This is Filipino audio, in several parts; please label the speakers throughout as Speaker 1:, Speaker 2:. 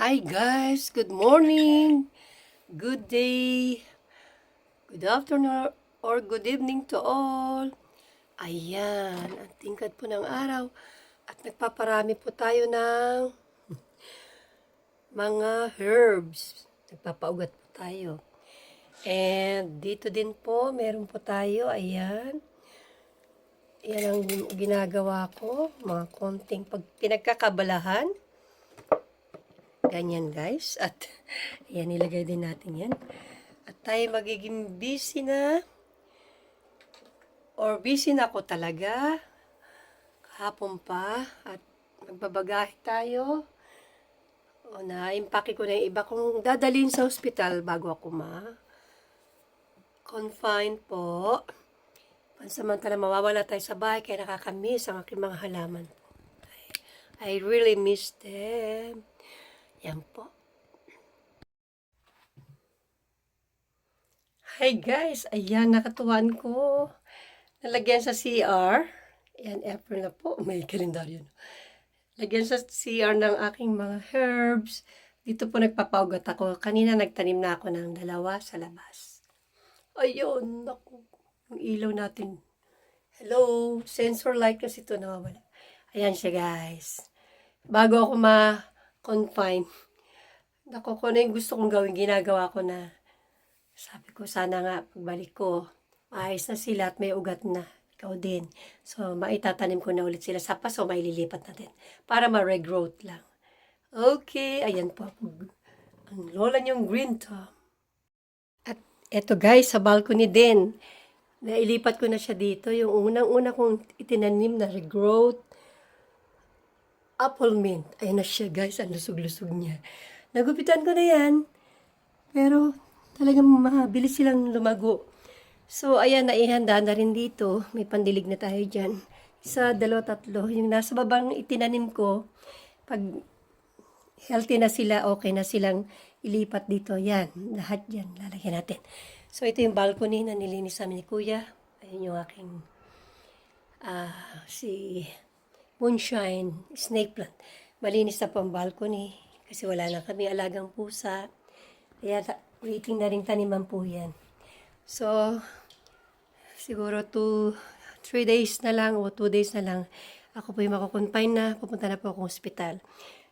Speaker 1: Hi guys, good morning, good day, good afternoon or good evening to all. Ayan, ang tingkad po ng araw at nagpaparami po tayo ng mga herbs. Nagpapaugat po tayo. And dito din po, meron po tayo, ayan. Yan ang ginagawa ko, mga konting pag pinagkakabalahan. Ganyan guys. At yan, nilagay din natin yan. At tayo magiging busy na. Or busy na ako talaga. Kahapon pa. At magbabagahe tayo. O na, impake ko na yung iba kong dadalhin sa hospital bago ako ma. Confine po. Pansamantala mawawala tayo sa bahay kaya nakakamiss ang aking mga halaman I really miss them. Yan po. Hi guys! Ayan, nakatuwan ko. Nalagyan sa CR. Ayan, April na po. May kalendaryo. Lagyan sa CR ng aking mga herbs. Dito po nagpapaugat ako. Kanina nagtanim na ako ng dalawa sa labas. Ayun, naku. Yung ilaw natin. Hello, sensor light kasi ito nawawala. Ayan siya guys. Bago ako ma-confine, naku, kung ano yung gusto kong gawin, ginagawa ko na. Sabi ko, sana nga, pagbalik ko, maayos na sila at may ugat na. Ikaw din. So, maitatanim ko na ulit sila sa paso, maililipat natin. Para ma-regrowth lang. Okay, ayan po. Ang lola niyong green thumb. At eto guys, sa balcony din. Nailipat ko na siya dito. Yung unang-una kong itinanim na regrowth apple mint. Ayan na siya guys. Ang lusog-lusog niya. Nagupitan ko na yan. Pero talagang mabilis silang lumago. So, ayan, naihanda na rin dito. May pandilig na tayo dyan. Isa, dalawa, tatlo. Yung nasa babang itinanim ko, pag healthy na sila, okay na silang ilipat dito. Yan, lahat yan. Lalagyan natin. So, ito yung balcony na nilinis namin ni Kuya. Ayun yung aking ah si Moonshine Snake Plant. Malinis na po ang balcony kasi wala na kami alagang pusa. Kaya waiting na rin taniman po yan. So, siguro 2, 3 days na lang o 2 days na lang, ako po yung makukonfine na, pupunta na po akong hospital.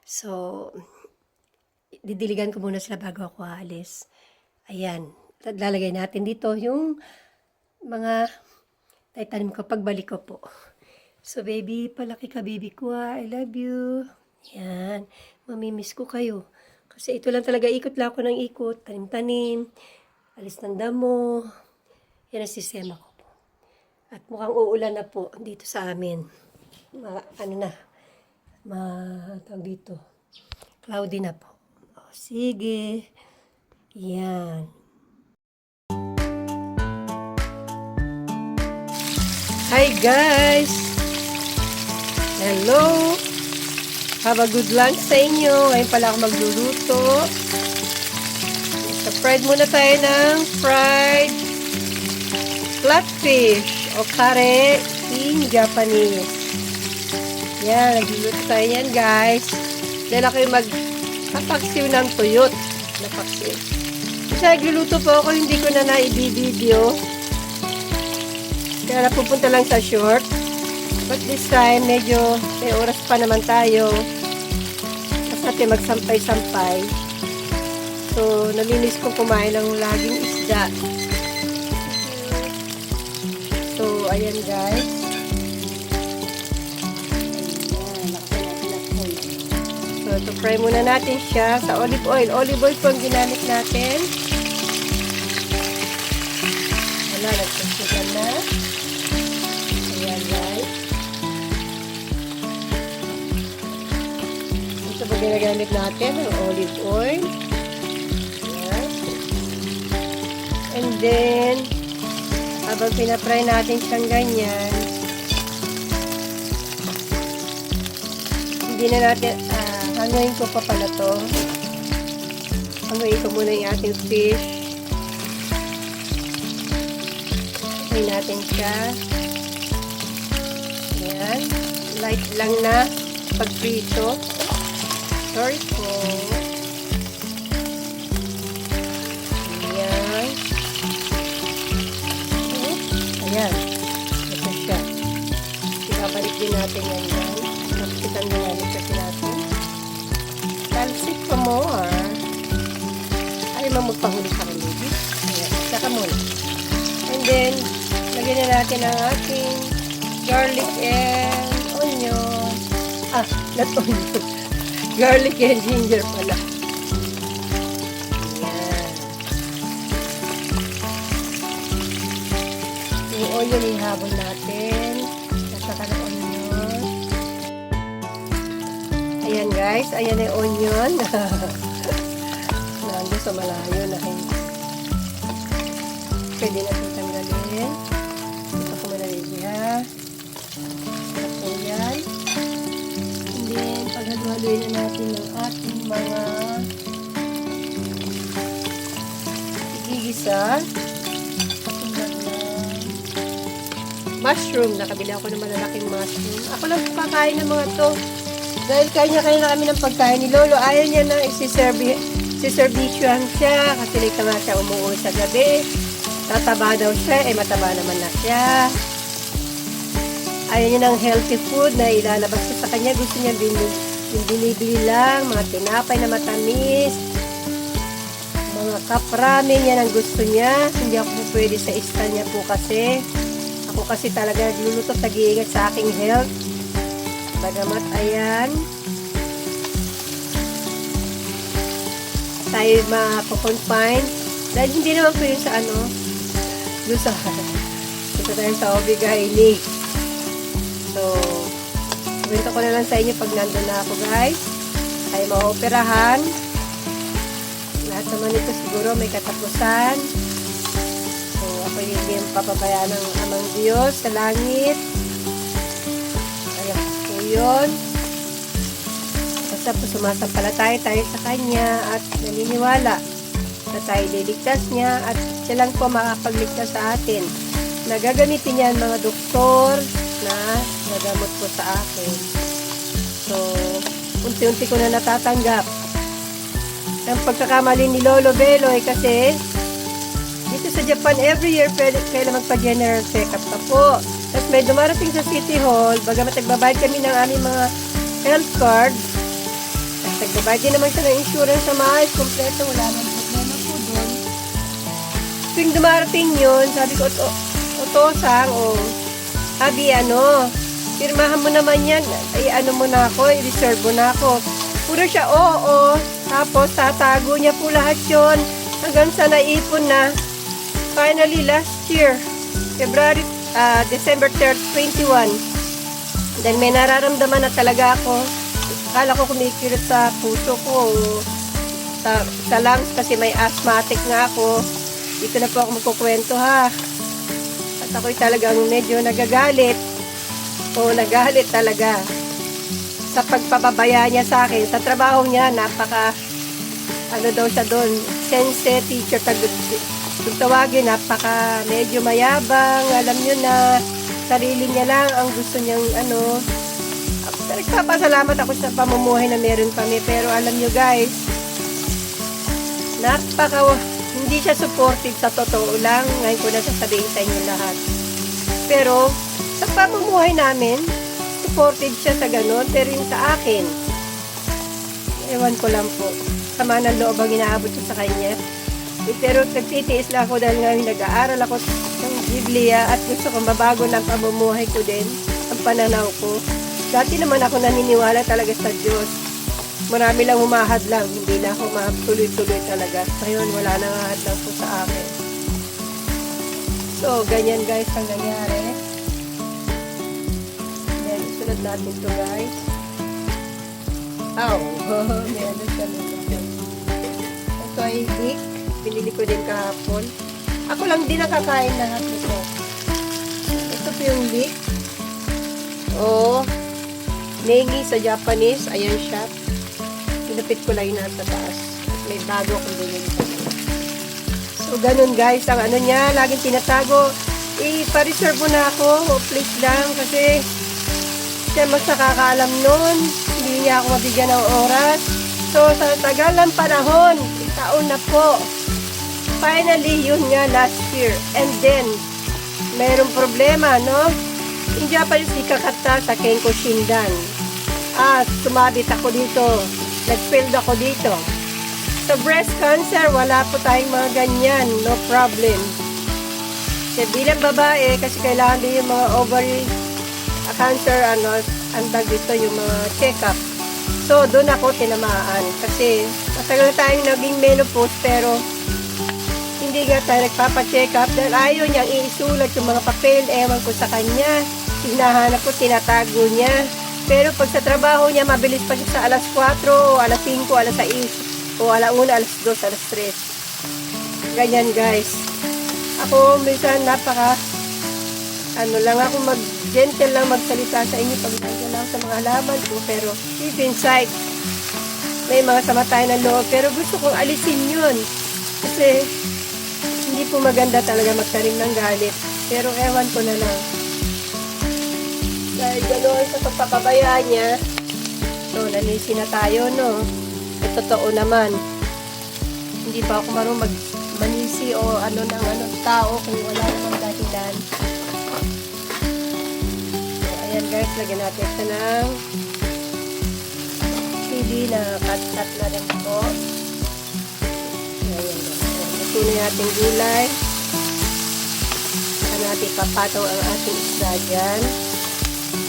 Speaker 1: So, didiligan ko muna sila bago ako aalis. Ayan, lalagay natin dito yung mga taitanim ko pagbalik ko po. So, baby, palaki ka, baby ko, ah. I love you. Yan. Mamimiss ko kayo. Kasi ito lang talaga, ikot lang ako ng ikot. Tanim-tanim. Alis ng damo. Yan ang sistema ko po. At mukhang uulan na po dito sa amin. Ma, ano na, ma, tawag dito. Cloudy na po. O, sige. Yan. Hi guys! Hello! Have a good lunch sa inyo. Ngayon pala ako magluluto. So, fried muna tayo ng fried flatfish o kare in Japanese. Yan, nagluluto tayo yan guys. Dahil ako yung magpapaksiw ng tuyot. Napaksiw. Kasi nagluluto po ako, hindi ko na na-i-video. Kaya napupunta lang sa short. But this time, medyo may oras pa naman tayo. Mas natin magsampay-sampay. So, nalinis ko kumain ng laging isda. So, ayan guys. So, ito fry muna natin siya sa olive oil. Olive oil po ang ginamit natin. Wala, nagsusugan ginagamit natin, ang olive oil. Ayan. And then, habang pinapry natin siyang ganyan, hindi na natin, ah, hanguin ko pa pala to. Hanguin ko muna yung ating fish. Hanguin natin siya. Ayan. Light lang na pagprito circle. Ayan. Ayan. Ito siya. Pinabalik din natin yan yan. Napitan na yan. Check natin. Talsik pa mo ah. Ay, mamagpahuli ka rin. Ayan. Saka muna. And then, lagyan na natin ang ating garlic and onion. Ah, not onion garlic and ginger pala. Ayan. Yung onion ihabol natin. Saka ng onion. Ayan guys, ayan yung onion. Nando sa malayo na kayo. Pwede natin tanggalin. Paghaluhaluin na natin ng ating mga igigisa. Katulad ng mushroom. Nakabili ako ng malalaking mushroom. Ako lang kakain ng mga to. Dahil kanya-kanya na kami ng pagkain ni Lolo. Ayaw niya na isiservi siservisyohan siya kasi late na siya umuwi sa gabi. Tataba daw siya, eh mataba naman na siya. Ayaw niya ng healthy food na ilalabas sa kanya. Gusto niya binili, yung binibili lang, mga tinapay na matamis, mga kaprami niya ang gusto niya. Hindi ako po pwede sa style niya po kasi. Ako kasi talaga nagluluto tag-iingat sa aking health. Bagamat ayan, tayo mako-confine. Dahil hindi naman po yun sa ano, doon sa, dito tayo sa Obigaini. So, kwento ko na lang sa inyo pag nandun na ako guys. Tayo maoperahan. Lahat naman ito siguro may katapusan. So, ako hindi papabayaan ng amang Diyos sa langit. Ayan po yun. Basta po tayo sa Kanya at naniniwala na tayo liligtas niya at siya lang po makapagligtas sa atin. Nagagamitin niya ang mga doktor na nagamot po sa akin. So, unti-unti ko na natatanggap. Ang pagkakamali ni Lolo Belo ay kasi dito sa Japan, every year pwede, kailan magpa-general check-up pa po. Tapos may dumarating sa City Hall, bagamat nagbabayad kami ng aming mga health card, at nagbabayad din naman siya ng insurance sa maayos, kompleto, wala nang problema po doon. Tuwing dumarating yun, sabi ko, "Oto- Otosang, o, Abi, ano, pirmahan mo naman yan, ay ano mo na ako, i-reserve mo na ako. Puro siya, oo, oo. Tapos, tatago niya po lahat yon hanggang sa naipon na. Finally, last year, February, ah, December 3rd, 21. Then may nararamdaman na talaga ako. Akala ko kumikirot sa puso ko sa, sa lungs kasi may asthmatic nga ako. Dito na po ako magkukwento ha. At ako'y talagang medyo nagagalit. O nagalit talaga. Sa pagpapabaya niya sa akin. Sa trabaho niya, napaka ano daw siya doon, sense teacher kung tawagin, napaka medyo mayabang, alam niyo na sarili niya lang ang gusto niyang ano. Nagpapasalamat ako sa pamumuhay na meron kami, pero alam niyo guys, napaka hindi siya supportive sa totoo lang. Ngayon ko na sasabihin sa inyo lahat. Pero, sa pamumuhay namin, supportive siya sa ganun, pero yung sa akin, ewan ko lang po. Sama ng loob ang inaabot ko sa kanya. Eh, pero nagtitiis lang ako dahil ngayon nag-aaral ako ng Biblia at gusto kong mabago ng pamumuhay ko din, ang pananaw ko. Dati naman ako naniniwala talaga sa Diyos. Marami lang humahad lang, hindi na ako matuloy-tuloy talaga. Ngayon, wala nang ahad lang po sa akin. So, ganyan guys ang nangyari. Sunod natin to guys. Ow! May ano siya nito. Ito ay leek. Binili ko din kahapon. Ako lang din nakakain lahat nito. Ito po yung leek. Oh, Negi sa Japanese. Ayan siya. Pinapit ko lang yung nasa taas. May bago akong binili sa kanya. So, ganun guys. Ang ano niya, laging tinatago. I-reserve mo na ako. Please lang. Kasi, siya mas nakakaalam nun. Hindi niya ako mabigyan ng oras. So, sa tagal ng panahon, taon na po. Finally, yun nga last year. And then, mayroong problema, no? In Japanese, ikakata sa Kenko Shindan. Ah, sumabit ako dito. Nag-failed ako dito. Sa breast cancer, wala po tayong mga ganyan. No problem. Kasi bilang babae, kasi kailangan din yung mga ovary ah, cancer, ano, andag dito yung mga check-up. So, doon ako tinamaan. Kasi, matagal tayong naging menopause, pero hindi nga tayo nagpapacheck up dahil ayaw niyang isulat yung mga papel, ewan ko sa kanya. Hinahanap ko, tinatago niya. Pero pag sa trabaho niya, mabilis pa siya sa alas 4, o alas 5, alas 6, o alas 1, alas 2, alas 3. Ganyan guys. Ako minsan napaka ano lang ako mag gentle lang magsalita sa inyo pag lang sa mga halaman ko pero deep inside may mga sama tayo ng loob pero gusto kong alisin yun. Kasi hindi po maganda talaga magtanim ng galit pero ewan ko na lang. Dahil gano'n sa pagpapabayaan niya so nanisi na tayo no? At totoo naman hindi pa ako marunong mag manisi o ano ng ano tao kung wala namang dahilan ayan guys lagyan natin ito ng chili na cut-cut na rin po. Ayan ito na natin gulay. Saka natin papataw ang ating isda dyan.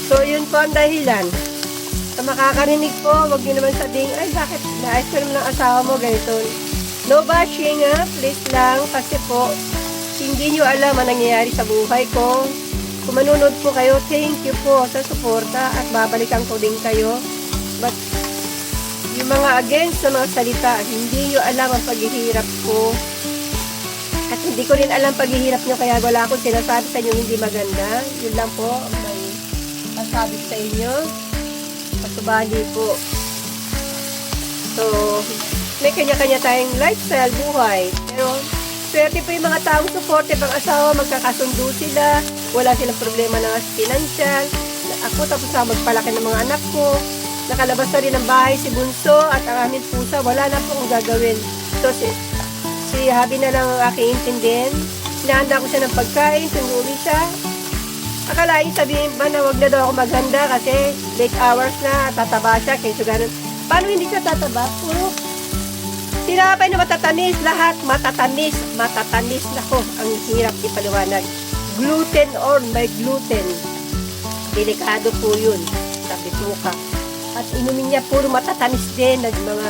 Speaker 1: So yun po ang dahilan. Sa makakarinig po, wag niyo naman sabihin, ay bakit naayos ko naman ng asawa mo? Ganito. No bashing ha, please lang, kasi po, hindi nyo alam ang nangyayari sa buhay ko. Kung manunod po kayo, thank you po sa suporta at babalikan ko din kayo. But, yung mga against na mga salita, hindi nyo alam ang paghihirap ko. At hindi ko rin alam paghihirap nyo, kaya wala akong sinasabi sa inyo hindi maganda. Yun lang po, ang may masabi sa inyo. Pasubali po. So, may kanya-kanya tayong lifestyle, buhay. Pero, swerte po yung mga taong supportive ang asawa, magkakasundo sila, wala silang problema ng financial. Ako tapos na magpalaki ng mga anak ko. Nakalabas na rin ang bahay si Bunso at ang aming pusa, wala na po akong gagawin. So, si, si Habi na lang ang aking intindihin. Hinahanda ko siya ng pagkain, sumuli siya. Akalain sabihin ba na wag na daw ako maghanda kasi late hours na, tataba siya, kaysa ganun. Paano hindi siya tataba? Puro tinapay na matatamis, lahat matatamis, matatamis. Nako, ang hirap ipaliwanag. Gluten or may gluten. Delikado po yun. Sabi ka. At inumin niya puro matatamis din, nag mga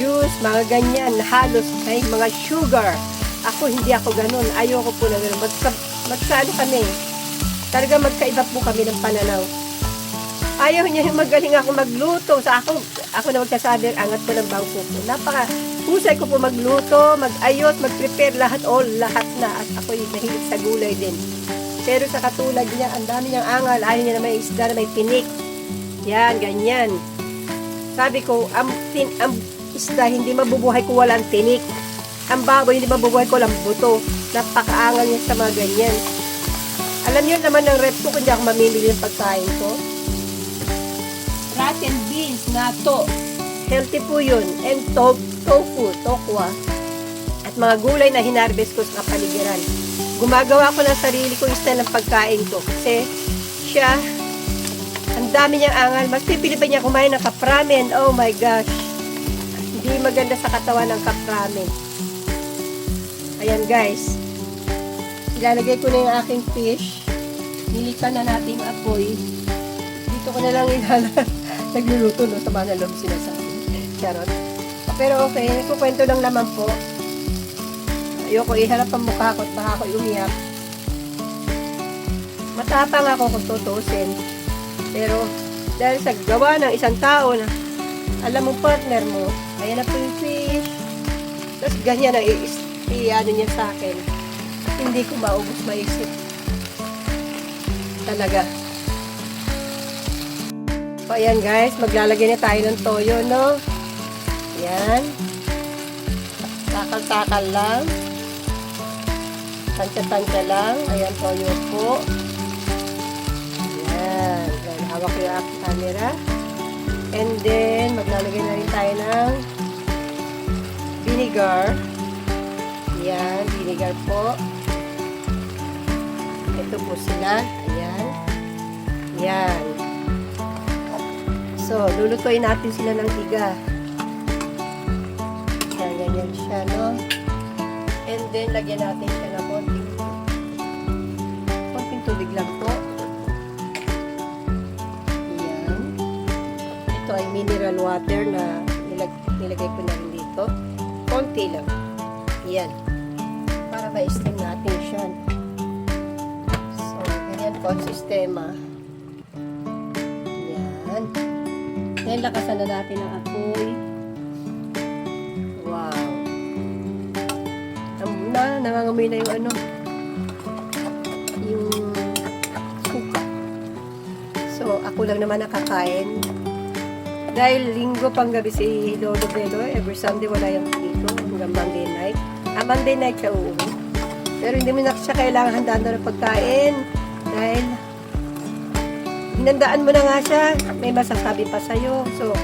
Speaker 1: juice, mga ganyan, halos may mga sugar. Ako, hindi ako ganun. Ayoko po na ganun. Magsa, magsaano kami. Talaga magkaiba po kami ng pananaw. Ayaw niya yung magaling ako magluto. Sa ako, ako na magsasabi, angat ko ng bangko ko. Napaka, husay ko po magluto, magayos, mag-prepare lahat, all, lahat na. At ako yung mahilig sa gulay din. Pero sa katulad niya, ang dami niyang angal, ayaw niya na may isda na may tinik. Yan, ganyan. Sabi ko, ang, tin, ang isda hindi mabubuhay ko walang tinik. Ang baboy hindi mabubuhay ko walang buto. Napakaangal niya sa mga ganyan. Alam niyo naman ng rep ko kung di ako mamimili ng pagkain ko. Rotten beans, nato. Healthy po yun. And to tofu, tokwa. At mga gulay na hinarvest ko sa kapaligiran. Gumagawa ko ng sarili ko style ng pagkain ko. Kasi siya, ang dami niyang angal. Mas pipili pa niya kumain ng kapramen. Oh my gosh. Hindi maganda sa katawan ng kapramen. Ayan guys. Ilalagay ko na yung aking fish. Nilikan na natin yung apoy. Dito ko na lang ihalo. Nagluluto no, sa mga loob sinasabi. Charot. Pero okay, kukwento lang naman po. Ayoko iharap ang mukha ko at baka ako umiyak. Matapang ako kung tutusin. Pero dahil sa gawa ng isang tao na alam mo partner mo, ayan na po yung fish. Tapos ganyan ang i-ano niya sa akin hindi ko maubos maisip. Talaga. So, ayan guys, maglalagay na tayo ng toyo, no? Ayan. Takal-takal lang. Tansya-tansya lang. Ayan, toyo po. Ayan. Ayan, hawak ko yung camera. And then, maglalagay na rin tayo ng vinegar. Ayan, vinegar po. Ito po sila. Ayan. Ayan. So, lulutuin natin sila ng tiga. Ayan, ganyan siya, no? And then, lagyan natin siya ng konting konting tubig lang po. Ayan. Ito ay mineral water na nilag nilagay ko na rin dito. Konti lang. Ayan. Para ma-steam natin siya. So, ganyan po ang sistema. Ngayon, lakasan na natin ang apoy. Wow. Ang na, nangangamoy na yung ano, yung suka. So, ako lang naman nakakain. Dahil linggo pang gabi si Lolo Belo, every Sunday wala yung dito hanggang Monday night. Ah, Monday night siya uuwi. Pero hindi mo na siya kailangan handaan daw ng pagkain. Dahil hinandaan mo na nga siya, may masasabi pa sa'yo. So,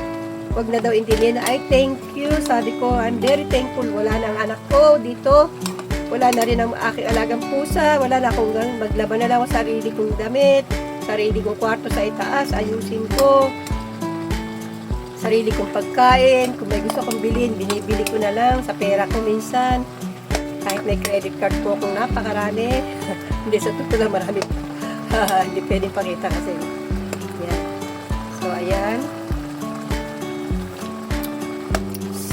Speaker 1: wag na daw intindihin ay, thank you. Sabi ko, I'm very thankful. Wala na ang anak ko dito. Wala na rin ang aking alagang pusa. Wala na akong maglaban na lang ako sarili kong damit. Sarili kong kwarto sa itaas. Ayusin ko. Sarili kong pagkain. Kung may gusto kong bilhin, binibili ko na lang sa pera ko minsan. Kahit may credit card po akong napakarami. Hindi sa totoo lang marami. Hindi pwedeng pakita kasi. Ayan.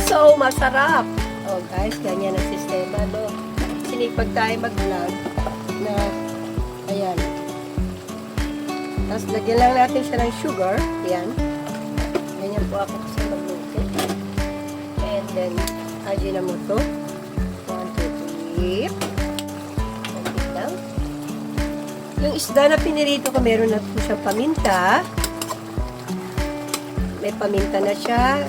Speaker 1: So, masarap. Oh, guys, ganyan ang sistema, no? Sinipag tayo mag-vlog na, ayan. Tapos, lagyan lang natin siya ng sugar. Ayan. Ganyan po ako kasi magluto. And then, Ajinomoto. One, two, three. Yung isda na pinirito ko, meron na po siyang paminta. May paminta na siya.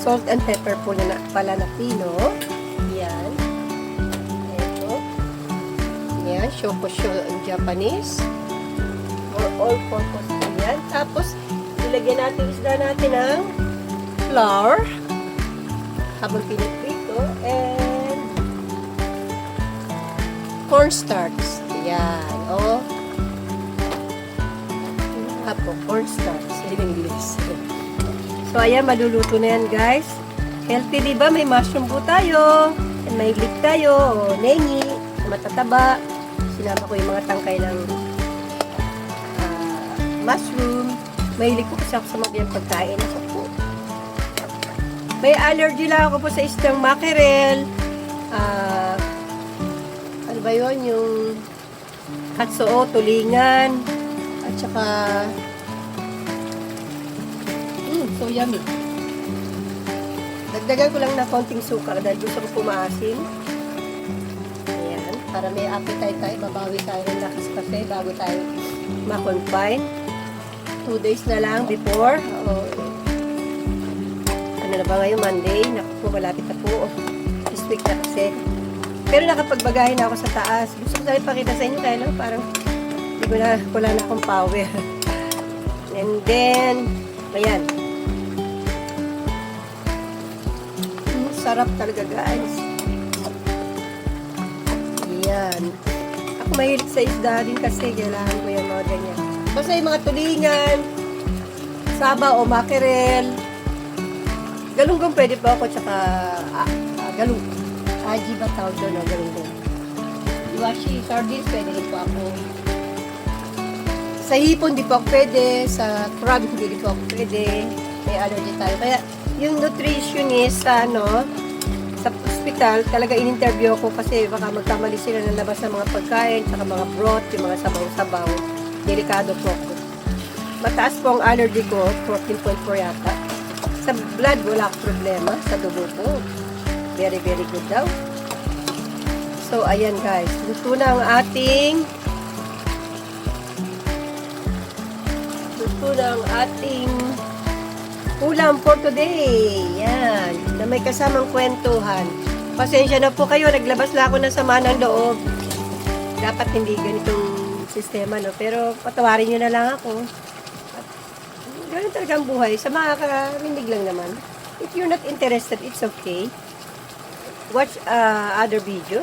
Speaker 1: Salt and pepper po na, pala na pino. Yan. Ito. Yan. Shokosho in Japanese. For all purpose po. Tapos, ilagyan natin isda natin ng flour. Habang piniprito. And cornstarch. Yan. O. Nga po, cornstarch. In English. So, ayan, maluluto na yan, guys. Healthy, di ba? May mushroom po tayo. And may leek tayo. O, nengi. Matataba. Sinama ko yung mga tangkay ng ah, mushroom. Mahilig po kasi ako sa mga pagkain. So, po. May allergy lang ako po sa isdang mackerel. Ah, ano ba yun? Yung katsuo, tulingan. At saka so yummy. Dagdagan ko lang na konting sukar dahil gusto ko pumaasim. Ayan. Para may appetite tayo, babawi tayo ng lakas kasi bago tayo ma-confine. Two days na lang before. O, ano na ba ngayon? Monday? Naku po, malapit na po. This week na kasi. Pero nakapagbagahin na ako sa taas. Gusto ko tayo pakita sa inyo kaya lang parang hindi ko na, wala na akong power. And then, ayan. Sarap talaga guys. Ayan. Ako mahilig sa isda din kasi kailangan ko yung mga ganyan. Basta yung mga tulingan, saba o mackerel, galunggong pwede pa ako tsaka ah, ah, galung. Aji ba tawag doon o galunggong? Iwashi, sardines pwede rin po ako. Sa hipon, di po ako pwede. Sa crab, hindi po ako pwede. May allergy tayo. Kaya, yung nutritionist sa, ano, sa hospital, talaga in-interview ako kasi baka magkamali sila ng labas ng mga pagkain, saka mga broth, yung mga sabaw-sabaw. Delikado po ako. Mataas po ang allergy ko, 14.4 yata. Sa blood, wala akong problema. Sa dugo ko, very, very good daw. So, ayan guys. Luto na ang ating Luto na ang ating ulam for today. Yan. Na may kasamang kwentuhan. Pasensya na po kayo. Naglabas na ako ng sama ng loob. Dapat hindi ganitong sistema, no? Pero patawarin nyo na lang ako. At, ganun talaga ang buhay. Sa mga karinig lang naman. If you're not interested, it's okay. Watch uh, other video.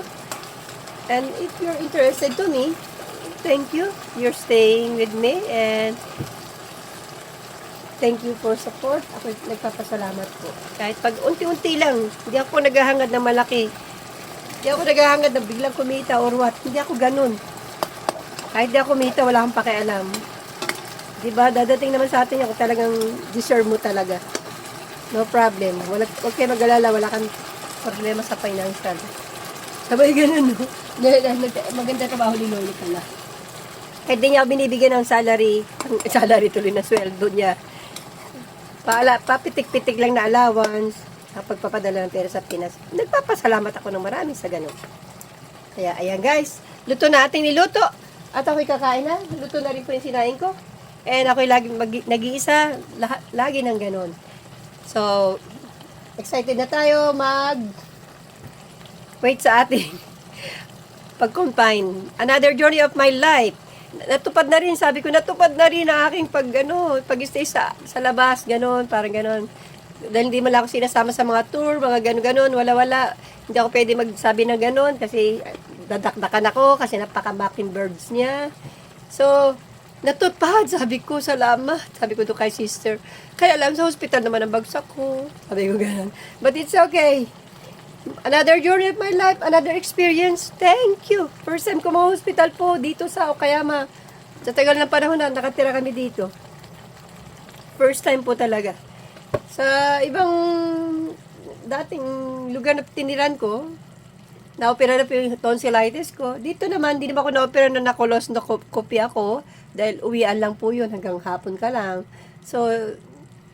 Speaker 1: And if you're interested to me, thank you. You're staying with me and thank you for support. Ako nagpapasalamat po. Kahit pag unti-unti lang, hindi ako naghahangad ng malaki. Hindi ako naghahangad na biglang kumita or what. Hindi ako ganun. Kahit di ako kumita, wala akong pakialam. Diba? Dadating naman sa atin ako talagang deserve mo talaga. No problem. Wala, huwag kayo mag-alala. Wala kang problema sa financial. Sabay ganun, no? Maganda trabaho ni Lolo pala. Kahit di niya binibigyan ng salary, ang salary tuloy na sweldo niya. Paala, papitik-pitik lang na allowance, kapag papadala ng pera sa Pinas. Nagpapasalamat ako ng marami sa ganun. Kaya, ayan guys, luto na ating niluto. At ako'y kakain na. Luto na rin po yung sinain ko. And ako'y lagi, mag, nag-iisa, lahat, lagi ng ganun. So, excited na tayo mag wait sa ating pag-confine. Another journey of my life. Natupad na rin, sabi ko, natupad na rin ang aking pag, ano, pag-stay sa, sa labas, ganon, parang ganon. Dahil hindi mo lang ako sinasama sa mga tour, mga ganon-ganon, wala-wala. Hindi ako pwede magsabi ng ganon kasi dadakdakan ako kasi napaka-mockingbirds niya. So, natupad, sabi ko, salamat. Sabi ko to kay sister. Kaya alam, sa hospital naman ang bagsak ko. Sabi ko ganon. But it's okay. Another journey of my life, another experience. Thank you. First time ko ma-hospital po dito sa Okayama. Sa tagal ng panahon na nakatira kami dito. First time po talaga. Sa ibang dating lugar na tiniran ko, na-opera na po yung tonsillitis ko. Dito naman, di naman ako na-opera na nakolos na ko- kopya ko dahil uwian lang po yun hanggang hapon ka lang. So,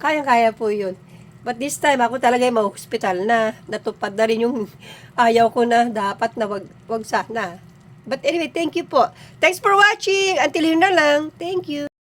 Speaker 1: kaya-kaya po yun. But this time, ako talaga yung hospital na. Natupad na rin yung ayaw ko na dapat na wag, wag sana. But anyway, thank you po. Thanks for watching. Until yun na lang. Thank you.